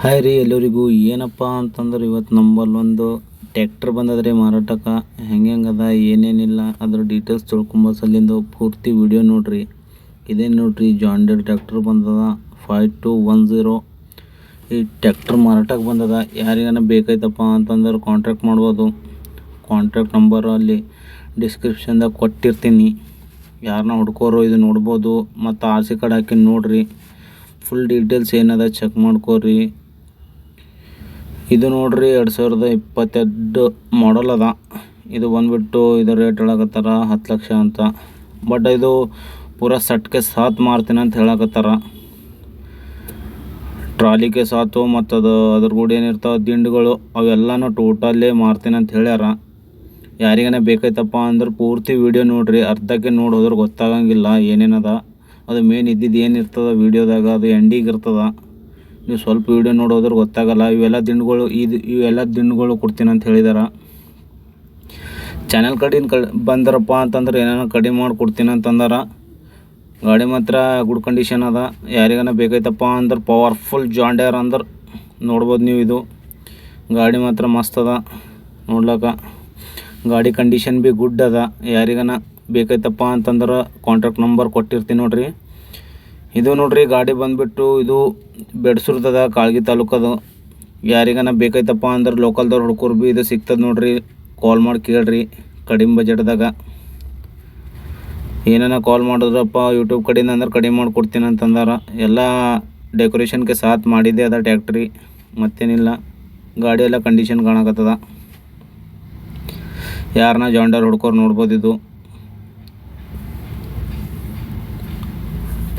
Hi ರೀ ಎಲ್ಲರಿಗೂ, ಏನಪ್ಪ ಅಂತಂದ್ರೆ ಇವತ್ತು ನಂಬಲ್ಲಿ ಒಂದು ಟ್ಯಾಕ್ಟರ್ ಬಂದದ್ರಿ ಮಾರಾಟಕ್ಕೆ. ಹೆಂಗೆ ಹೆಂಗದ ಏನೇನಿಲ್ಲ, ಅದ್ರ ಡೀಟೇಲ್ಸ್ ತಿಳ್ಕೊಂಬ ಸಲಿಂದು ಪೂರ್ತಿ ವಿಡಿಯೋ ನೋಡ್ರಿ. ಇದೇನು ನೋಡ್ರಿ ಜಾಂಡರ್ ಟ್ಯಾಕ್ಟ್ರ್ ಬಂದದ ಫೈವ್ ಟು ಒನ್ ಝೀರೋ ಈ ಟ್ಯಾಕ್ಟ್ರ್ ಮಾರಾಟಕ್ಕೆ ಬಂದದ, ಯಾರಿಗಾನ ಬೇಕಾಯ್ತಪ್ಪ ಅಂತಂದ್ರೆ ಕಾಂಟ್ಯಾಕ್ಟ್ ಮಾಡ್ಬೋದು. ಕಾಂಟ್ಯಾಕ್ಟ್ ನಂಬರ್ ಅಲ್ಲಿ ಡಿಸ್ಕ್ರಿಪ್ಷನ್ದಾಗ ಕೊಟ್ಟಿರ್ತೀನಿ. ಯಾರನ್ನ ಹುಡ್ಕೋರು ಇದು ನೋಡ್ಬೋದು. ಮತ್ತು ಆರ್ ಸಿ ಕಾರ್ಡ್ ಹಾಕಿ ನೋಡ್ರಿ. ಫುಲ್ ಡೀಟೇಲ್ಸ್ ಏನದ ಚೆಕ್ ಮಾಡ್ಕೋರಿ. ಇದು ನೋಡ್ರಿ ಎರಡು ಸಾವಿರದ ಇಪ್ಪತ್ತೆರಡು ಮಾಡಲ್ ಅದ. ಇದು ಬಂದ್ಬಿಟ್ಟು ಇದು ರೇಟ್ ಹೇಳಕತ್ತಾರ ಹತ್ತು ಲಕ್ಷ ಅಂತ. ಬಟ್ ಇದು ಪೂರಾ ಸಟ್ಕೆ ಸಾತ್ ಮಾರ್ತೀನಿ ಅಂತ ಹೇಳಕತ್ತಾರ. ಟ್ರಾಲಿಗೆ ಸಾತು ಮತ್ತು ಅದು ಅದ್ರ ಕೂಡ ಏನಿರ್ತಾವೆ ದಿಂಡುಗಳು ಅವೆಲ್ಲನೂ ಟೋಟಲ್ಲೇ ಮಾರ್ತೀನಿ ಅಂತ ಹೇಳ್ಯಾರ. ಯಾರಿಗೇನ ಬೇಕಾಯ್ತಪ್ಪ ಅಂದ್ರೆ ಪೂರ್ತಿ ವಿಡಿಯೋ ನೋಡ್ರಿ, ಅರ್ಧಕ್ಕೆ ನೋಡಿ ಹೋದ್ರೆ ಗೊತ್ತಾಗಂಗಿಲ್ಲ ಏನೇನದ. ಅದು ಮೇನ್ ಇದ್ದಿದ್ದು ಏನಿರ್ತದ ವೀಡಿಯೋದಾಗ ಅದು ಎಂಡಿಗೆ ಇರ್ತದ. ನೀವು ಸ್ವಲ್ಪ ವೀಡಿಯೋ ನೋಡೋದ್ರೆ ಗೊತ್ತಾಗಲ್ಲ. ಇವೆಲ್ಲ ದಿಂಡುಗಳು ಇದು ಇವೆಲ್ಲ ದಿಂಡುಗಳು ಕೊಡ್ತೀನಿ ಅಂತ ಹೇಳಿದಾರ. ಚಾನಲ್ ಕಡೆಯಿಂದ ಕ ಬಂದರಪ್ಪ ಅಂತಂದ್ರೆ ಏನೇನೋ ಕಡಿಮೆ ಮಾಡಿ ಕೊಡ್ತೀನಿ ಅಂತಂದಾರ. ಗಾಡಿ ಮಾತ್ರ ಗುಡ್ ಕಂಡೀಷನ್ ಅದ. ಯಾರಿಗಾನ ಬೇಕಾಯ್ತಪ್ಪ ಅಂದ್ರೆ ಪವರ್ಫುಲ್ ಜಾಂಡ್ಯಾರ್ ಅಂದ್ರೆ ನೋಡ್ಬೋದು ನೀವು ಇದು. ಗಾಡಿ ಮಾತ್ರ ಮಸ್ತ್ ಅದ ನೋಡ್ಲಕ್ಕ ಗಾಡಿ ಕಂಡೀಷನ್ ಭೀ ಗುಡ್ ಅದ. ಯಾರಿಗಾನ ಬೇಕಾಯ್ತಪ್ಪ ಅಂತಂದ್ರೆ ಕಾಂಟ್ಯಾಕ್ಟ್ ನಂಬರ್ ಕೊಟ್ಟಿರ್ತೀನಿ ನೋಡ್ರಿ. ಇದು ನೋಡ್ರಿ ಗಾಡಿ ಬಂದ್ಬಿಟ್ಟು ಇದು ಬೆಡ್ಸುರ್ತದ, ಕಾಳ್ಗಿ ತಾಲೂಕದು. ಯಾರಿಗನ ಬೇಕಾಯ್ತಪ್ಪ ಅಂದ್ರೆ ಲೋಕಲ್ದವ್ರು, ಹುಡ್ಕೋರು ಭೀ ಇದು ಸಿಗ್ತದೆ ನೋಡ್ರಿ. ಕಾಲ್ ಮಾಡಿ ಕೇಳ್ರಿ, ಕಡಿಮೆ ಬಜೆಟ್ದಾಗ. ಏನಾನ ಕಾಲ್ ಮಾಡಿದ್ರಪ್ಪ ಯೂಟ್ಯೂಬ್ ಕಡೆಯಿಂದ ಅಂದ್ರೆ ಕಡಿಮೆ ಮಾಡಿಕೊಡ್ತೀನಿ ಅಂತಂದಾರ. ಎಲ್ಲ ಡೆಕೋರೇಷನ್ಗೆ ಸಾಥ್ ಮಾಡಿದ್ದೆ ಅದ ಟ್ಯಾಕ್ಟ್ರಿ ಮತ್ತೇನಿಲ್ಲ, ಗಾಡಿ ಎಲ್ಲ ಕಂಡೀಷನ್ ಕಾಣಕತ್ತದ. ಯಾರನ್ನ ಜಾಂಡರ್ ಹುಡ್ಕೋರು ನೋಡ್ಬೋದು ಇದು.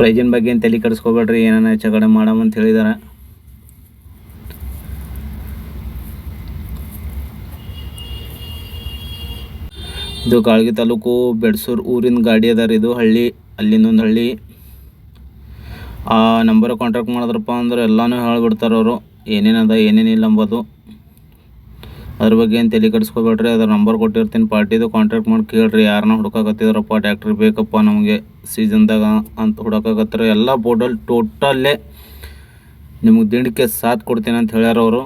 ಪ್ರೈಜಿನ ಬಗ್ಗೆ ಏನು ತಲೆ ಕೆಡಿಸ್ಕೋಬೇಡ್ರಿ ಏನಾನ ಹೆಚ್ಚು ಕಡಿಮೆ ಅಂತ ಹೇಳಿದಾರೆ. ಇದು ಕಾಳಗಿ ತಾಲೂಕು ಬೆಡ್ಸೂರ್ ಊರಿನ ಗಾಡಿ ಅದ ರೀ ಇದು ಹಳ್ಳಿ, ಅಲ್ಲಿಂದ ಒಂದು ಹಳ್ಳಿ. ಆ ನಂಬರ್ ಕಾಂಟ್ಯಾಕ್ಟ್ ಮಾಡಿದ್ರಪ್ಪ ಅಂದ್ರೆ ಎಲ್ಲನೂ ಹೇಳ್ಬಿಡ್ತಾರೆ ಅವರು ಏನೇನದ ಏನೇನಿಲ್ಲ ಅಂಬೋದು. ಅದ್ರ ಬಗ್ಗೆ ಏನು ತಲೆ ಕೆಡಿಸ್ಕೋಬೇಡ್ರಿ? ಅದ್ರ ನಂಬರ್ ಕೊಟ್ಟಿರ್ತೀನಿ. ಪಾರ್ಟಿದು ಕಾಂಟ್ಯಾಕ್ಟ್ ಮಾಡಿ ಕೇಳ್ರಿ. ಯಾರನ್ನ ಹುಡ್ಕಾಕತ್ತಿದ್ರಪ್ಪ ಟ್ಯಾಕ್ಟ್ರಿ ಬೇಕಪ್ಪ ನಮಗೆ ಸೀಸನ್ದಾಗ ಅಂತ ಹುಡ್ಕಾಕತ್ತಾರ ಎಲ್ಲ ಬೋಟಲ್ ಟೋಟಲ್ಲೇ ನಿಮಗೆ ದಿಂಡಕ್ಕೆ ಸಾಥ್ ಕೊಡ್ತೀನಿ ಅಂತ ಹೇಳ್ಯಾರ ಅವರು.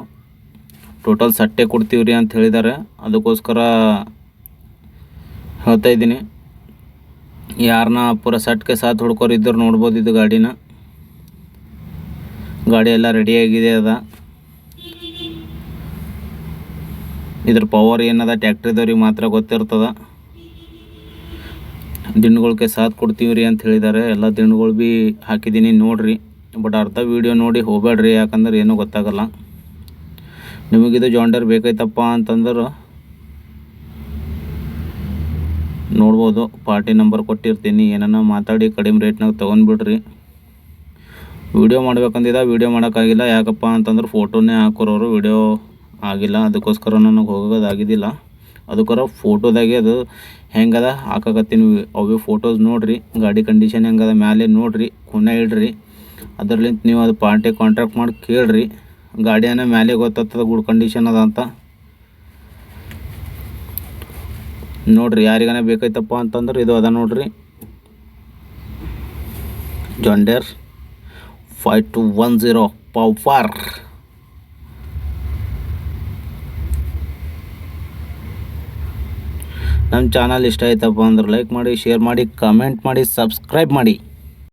ಟೋಟಲ್ ಸಟ್ಟೆ ಕೊಡ್ತೀವಿ ಅಂತ ಹೇಳಿದ್ದಾರೆ ಅದಕ್ಕೋಸ್ಕರ ಹೇಳ್ತಾ ಇದ್ದೀನಿ. ಯಾರನ್ನ ಪೂರ ಸಟ್ಗೆ ಸಾಥ್ ಹುಡ್ಕೋರು ಇದ್ದರು ನೋಡ್ಬೋದು ಇದು ಗಾಡಿನ. ಗಾಡಿ ಎಲ್ಲ ರೆಡಿಯಾಗಿದೆ ಅದ. ಇದ್ರ ಪವರ್ ಏನದ ಟ್ಯಾಕ್ಟ್ರಿದವ್ರಿಗೆ ಮಾತ್ರ ಗೊತ್ತಿರ್ತದ. ದಿಂಡುಗಳಿಗೆ ಸಾಥ್ ಕೊಡ್ತೀವಿ ರೀ ಅಂತ ಹೇಳಿದ್ದಾರೆ ಎಲ್ಲ ದಿಂಡುಗಳು ಭೀ ಹಾಕಿದ್ದೀನಿ ನೋಡಿರಿ. ಬಟ್ ಅರ್ಧ ವೀಡಿಯೋ ನೋಡಿ ಹೋಗ್ಬೇಡ್ರಿ, ಯಾಕಂದ್ರೆ ಏನೂ ಗೊತ್ತಾಗಲ್ಲ. ನಿಮಗಿದು ಜಾಂಡರ್ ಬೇಕಾಯ್ತಪ್ಪ ಅಂತಂದ್ರೆ ನೋಡ್ಬೋದು. ಪಾರ್ಟಿ ನಂಬರ್ ಕೊಟ್ಟಿರ್ತೀನಿ. ಏನನ್ನ ಮಾತಾಡಿ ಕಡಿಮೆ ರೇಟ್ನಾಗ ತೊಗೊಂಡ್ಬಿಡ್ರಿ. ವಿಡಿಯೋ ಮಾಡ್ಬೇಕಂದಿದ್ದ ವಿಡಿಯೋ ಮಾಡೋಕ್ಕಾಗಿಲ್ಲ. ಯಾಕಪ್ಪ ಅಂತಂದ್ರೆ ಫೋಟೋನೇ ಹಾಕೋರವರು ವಿಡಿಯೋ ಆಗಿಲ್ಲ. ಅದಕ್ಕೋಸ್ಕರ ನನಗೆ ಹೋಗೋದಾಗಿದ್ದಿಲ್ಲ. ಅದಕ್ಕೋರ ಫೋಟೋದಾಗೆ ಅದು ಹೆಂಗದ? ಹಾಕಕತ್ತೀನಿ. ಅವು ಫೋಟೋಸ್ ನೋಡ್ರಿ. ಗಾಡಿ ಕಂಡೀಷನ್ ಹೆಂಗದ? ಮ್ಯಾಲೆ ನೋಡ್ರಿ. ಖೂನ ಇಡ್ರಿ. ಅದರ್ಲಿಂತ ನೀವು ಅದು ಪಾರ್ಟಿ ಕಾಂಟ್ಯಾಕ್ಟ್ ಮಾಡಿ ಕೇಳ್ರಿ. ಗಾಡಿಯನ್ನ ಮ್ಯಾಲೆ ಗೊತ್ತಾಗ್ತದ ಗುಡ್ ಕಂಡೀಷನ್ ಅದ ಅಂತ. ನೋಡ್ರಿ ಯಾರಿಗಾನ ಬೇಕಾಯ್ತಪ್ಪ ಅಂತಂದ್ರೆ ಇದು ಅದ ನೋಡ್ರಿ. John Deere five two one zero power ನಮ್ಮ ಚಾನಲ್ ಇಷ್ಟ ಆಯ್ತಪ್ಪ ಅಂದ್ರೆ ಲೈಕ್ ಮಾಡಿ ಶೇರ್ ಮಾಡಿ ಕಮೆಂಟ್ ಮಾಡಿ ಸಬ್ಸ್ಕ್ರೈಬ್ ಮಾಡಿ.